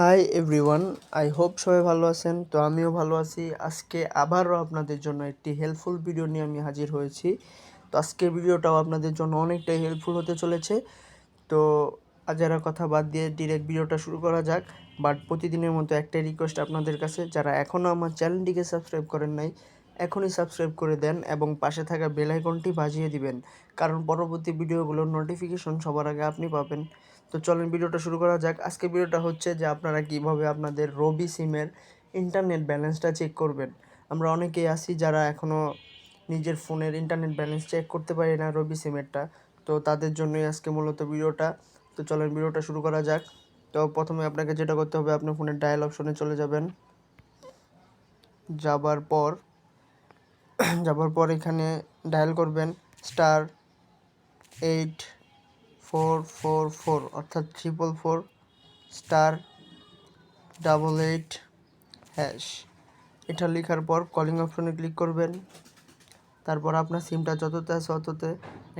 Hi everyone I hope সবাই ভালো আছেন। তো আমিও ভালো আছি। আজকে আবারও আপনাদের জন্য একটি হেল্পফুল ভিডিও নিয়ে আমি হাজির হয়েছি। তো আজকের ভিডিওটাও আপনাদের জন্য অনেকটাই হেল্পফুল হতে চলেছে। তো আজারা কথা বাদ দিয়ে ডিরেক্ট ভিডিওটা শুরু করা যাক। বাট প্রতিদিনের মতো একটাই রিকোয়েস্ট আপনাদের কাছে। যারা এখনও আমার চ্যানেলটিকে সাবস্ক্রাইব করেন নাই, এখনই সাবস্ক্রাইব করে দেন এবং পাশে থাকা বেল আইকনটি বাজিয়ে দিবেন। কারণ পরবর্তী ভিডিওগুলোর নোটিফিকেশন সবার আগে আপনি পাবেন। তো চলেন ভিডিওটা শুরু করা যাক। আজকে ভিডিওটা হচ্ছে যে আপনারা কীভাবে আপনাদের রবি সিমের ইন্টারনেট ব্যালেন্সটা চেক করবেন। আমরা অনেকেই আছি যারা এখনও নিজের ফোনের ইন্টারনেট ব্যালেন্স চেক করতে পারি না রবি সিমেরটা। তো তাদের জন্যই আজকে মূলত ভিডিওটা। তো চলেন ভিডিওটা শুরু করা যাক। তো প্রথমে আপনাকে যেটা করতে হবে আপনার ফোনের ডায়াল অপশনে চলে যাবেন। যাবার পর যাবার পর এখানে ডায়াল করবেন star eight four four four, অর্থাৎ triple four star double eight hash এটা লেখার পর কলিং অপশনে ক্লিক করবেন। তারপর আপনার সিমটা যততে আছে অততে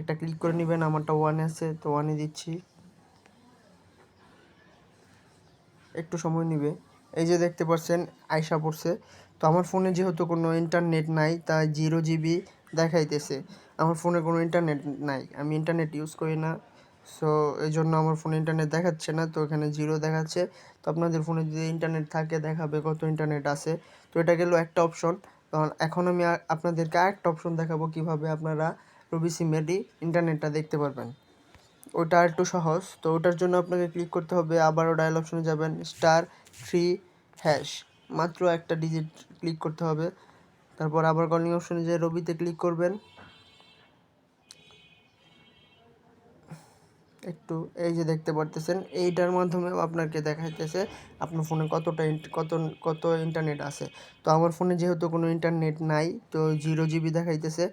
একটা ক্লিক করে নেবেন। আমারটা ওয়ানে আছে, তো ওয়ানে দিচ্ছি। একটু সময় নেবে। এই যে দেখতে পাচ্ছেন আয়সা পড়ছে। তো আমার ফোনে যেহেতু কোনো ইন্টারনেট নাই, তাই জিরো জিবি দেখাইতেছে। আমার ফোনে কোনো ইন্টারনেট নাই। আমি ইন্টারনেট ইউজ করি না। সো এই জন্য আমার ফোনে ইন্টারনেট দেখাচ্ছে না, তো এখানে জিরো দেখাচ্ছে। তো আপনাদের ফোনে যদি ইন্টারনেট থাকে, দেখাবে কত ইন্টারনেট আছে। তো এটা গেল একটা অপশন এখন আমি আপনাদেরকে আরেকটা অপশন দেখাবো কীভাবে আপনারা রবি সিমেরই ইন্টারনেটটা দেখতে পারবেন। ওটা একটু সহজ। তো ওটার জন্য আপনাকে ক্লিক করতে হবে, আবারও ডায়াল অপশনে যাবেন স্টার থ্রি হ্যাশ মাত্র একটা ডিজিট ক্লিক করতে হবে। তারপর আবার কলিং অপশনে যে রবিতে ক্লিক করবেন। একটু এই যে দেখতে পারতেছেন, এইটার মাধ্যমে আপনাকে দেখাইতেছে আপনার ফোনে কতটা কত কত ইন্টারনেট আছে। তো আমার ফোনে যেহেতু কোনো ইন্টারনেট নাই, তো জিরো জিবি দেখাইতেছে,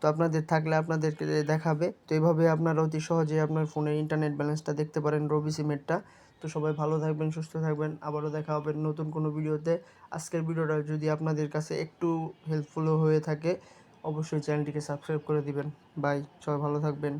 তো আপনাদের থাকলে আপনাদেরকে দেখাবে। তো এইভাবে আপনারা অতি সহজে আপনার ফোনের ইন্টারনেট ব্যালেন্সটা দেখতে পারেন রবি সিমেটটা তো সবাই ভালো থাকবেন, সুস্থ থাকবেন, আবারও দেখা হবে নতুন কোনো ভিডিওতে। আজকের ভিডিওটা যদি আপনাদের কাছে একটু হেল্পফুলও হয়ে থাকে, অবশ্যই চ্যানেলটিকে সাবস্ক্রাইব করে দিবেন। বাই সবাই ভালো থাকবেন।